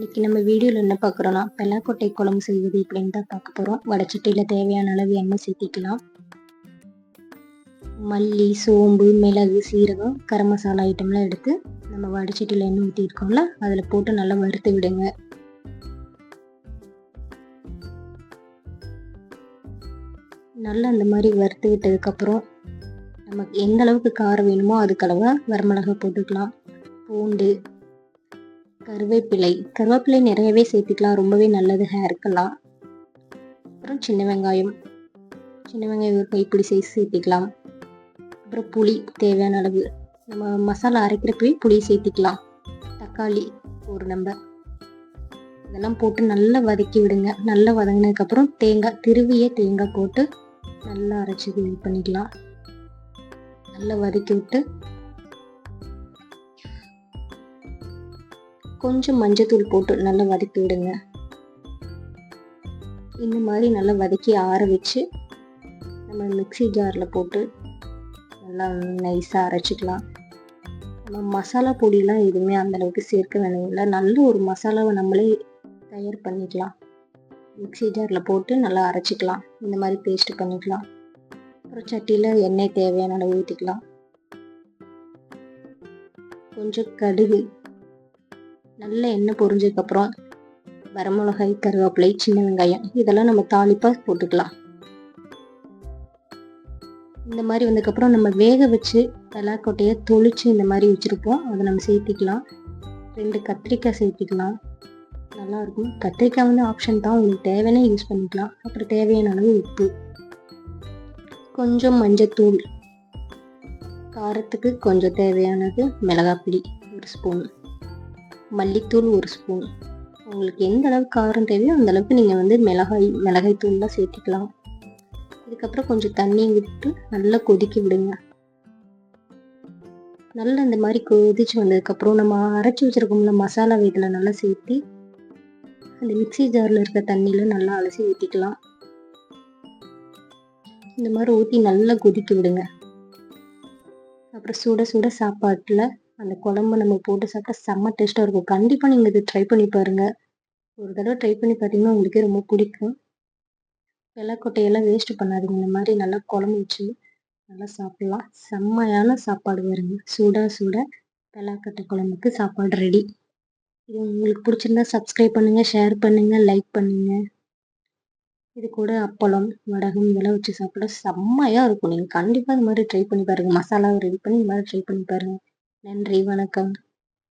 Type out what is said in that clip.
இன்னைக்கு நம்ம வீடியோவில் என்ன பார்க்குறோன்னா பெல்லாக்கொட்டை குழம்பு செய்வது இப்படின்னு தான் பார்க்க போகிறோம் வடச்சட்டியில் தேவையான அளவு எண்ணெய் சேர்த்திக்கலாம். மல்லி சோம்பு மிளகு சீரகம் கரம் மசாலா ஐட்டம்லாம் எடுத்து நம்ம வடச்சட்டியில் எண்ணெய் ஊற்றிருக்கோம்ல அதில் போட்டு நல்லா வறுத்து விடுங்க. நல்லா அந்த மாதிரி வறுத்து விட்டதுக்கப்புறம் நமக்கு எந்த அளவுக்கு காரம் வேணுமோ அதுக்களவாக வரமிளகா போட்டுக்கலாம். பூண்டு கருவேப்பிலை. கருவேப்பிலை நிறையவே சேர்த்துக்கலாம். ரொம்பவே நல்லது ஹேருக்கெல்லாம் அப்புறம் சின்ன வெங்காயம். சின்ன வெங்காயம் ஒரு கைப்பிடி சைஸ் சேர்த்திக்கலாம். அப்புறம் புளி தேவையான அளவு. நம்ம மசாலா அரைக்கிறப்பவே புளி சேர்த்திக்கலாம். தக்காளி ஒரு நம்பர் இதெல்லாம் போட்டு நல்லா வதக்கி விடுங்க. நல்லா வதங்கினதுக்கப்புறம் தேங்காய் திருவிய தேங்காய் போட்டு நல்லா அரைச்சி இது பண்ணிக்கலாம். நல்லா வதக்கி விட்டு கொஞ்சம் மஞ்சத்தூள் போட்டு நல்லா வதக்கி விடுங்க. இந்த மாதிரி நல்லா வதக்கி ஆற வச்சு நம்ம மிக்சி ஜாரில் போட்டு நல்லா நைஸாக அரைச்சிக்கலாம். நம்ம மசாலா பொடியெலாம் எதுவுமே அந்தளவுக்கு சேர்க்க வேணும்ல நல்ல ஒரு மசாலாவை நம்மளே தயார் பண்ணிக்கலாம். மிக்சி ஜாரில் போட்டு நல்லா அரைச்சிக்கலாம். இந்த மாதிரி பேஸ்ட் பண்ணிக்கலாம். அப்புறம் சட்டியில் எண்ணெய் தேவையான அளவு ஊற்றிக்கலாம் கொஞ்சம் கடுகு நல்ல எண்ணெய் பொரிஞ்சதுக்கப்புறம் வரமிளகாய் கருவேப்பிலை சின்ன வெங்காயம் இதெல்லாம் நம்ம தாளிப்பாக போட்டுக்கலாம். இந்த மாதிரி வந்ததுக்கப்புறம் நம்ம வேக வச்சு தலாக்கொட்டையை தொளிச்சு இந்த மாதிரி வச்சுருப்போம். அதை நம்ம சேர்த்திக்கலாம். ரெண்டு கத்திரிக்காய் சேர்த்திக்கலாம். நல்லாயிருக்கும். கத்திரிக்காய் வந்து ஆப்ஷன் தான். உங்களுக்கு தேவையான யூஸ் பண்ணிக்கலாம். அப்புறம் தேவையான அளவு உப்பு. கொஞ்சம் மஞ்சத்தூள். காரத்துக்கு கொஞ்சம் தேவையானது மிளகாப்பிடி ஒரு ஸ்பூன் மல்லித்தூள் ஒரு ஸ்பூன் உங்களுக்கு எந்த அளவுக்கு காரம் தேவையோ அந்த அளவுக்கு நீங்கள் வந்து மிளகாய் மிளகாய் தூள்லாம் சேர்த்திக்கலாம். இதுக்கப்புறம் கொஞ்சம் தண்ணி விட்டு நல்லா கொதிக்க விடுங்க. நல்லா இந்த மாதிரி கொதிச்சு வந்ததுக்கப்புறம் நம்ம அரைச்சி வச்சுருக்கோம்ல மசாலா இதில் நல்லா சேர்த்து அந்த மிக்சி ஜாரில் இருக்க தண்ணியில் நல்லா அலசி ஊற்றிக்கலாம் இந்த மாதிரி ஊற்றி நல்லா கொதிக்க விடுங்க. அப்புறம் சுட சுட சாப்பாட்டில் அந்த குழம்பு நம்ம போட்டு சாப்பிட்டா செம்ம டேஸ்ட்டாக இருக்கும். கண்டிப்பாக நீங்கள் இது ட்ரை பண்ணி பாருங்கள் ஒரு தடவை ட்ரை பண்ணி பார்த்தீங்கன்னா உங்களுக்கே ரொம்ப பிடிக்கும். வெள்ளைக்கொட்டையெல்லாம் வேஸ்ட் பண்ணாதீங்க. இந்த மாதிரி நல்லா குழம்பு வச்சு நல்லா சாப்பிட்லாம். செம்மையான சாப்பாடு வருங்க சூடாக சூட வெள்ளாக்கட்டை குழம்புக்கு சாப்பாடு ரெடி இது உங்களுக்கு பிடிச்சிருந்தா சப்ஸ்கிரைப் பண்ணுங்கள் ஷேர் பண்ணுங்கள் லைக் பண்ணுங்கள் இது கூட அப்பளம் வடகம் இதெல்லாம் வச்சு சாப்பிட செம்மையாக இருக்கும். நீங்கள் கண்டிப்பாக இந்த மாதிரி ட்ரை பண்ணி பாருங்கள் மசாலாவை ரெடி பண்ணி இந்த மாதிரி ட்ரை பண்ணி பாருங்கள் நன்றி வணக்கம்.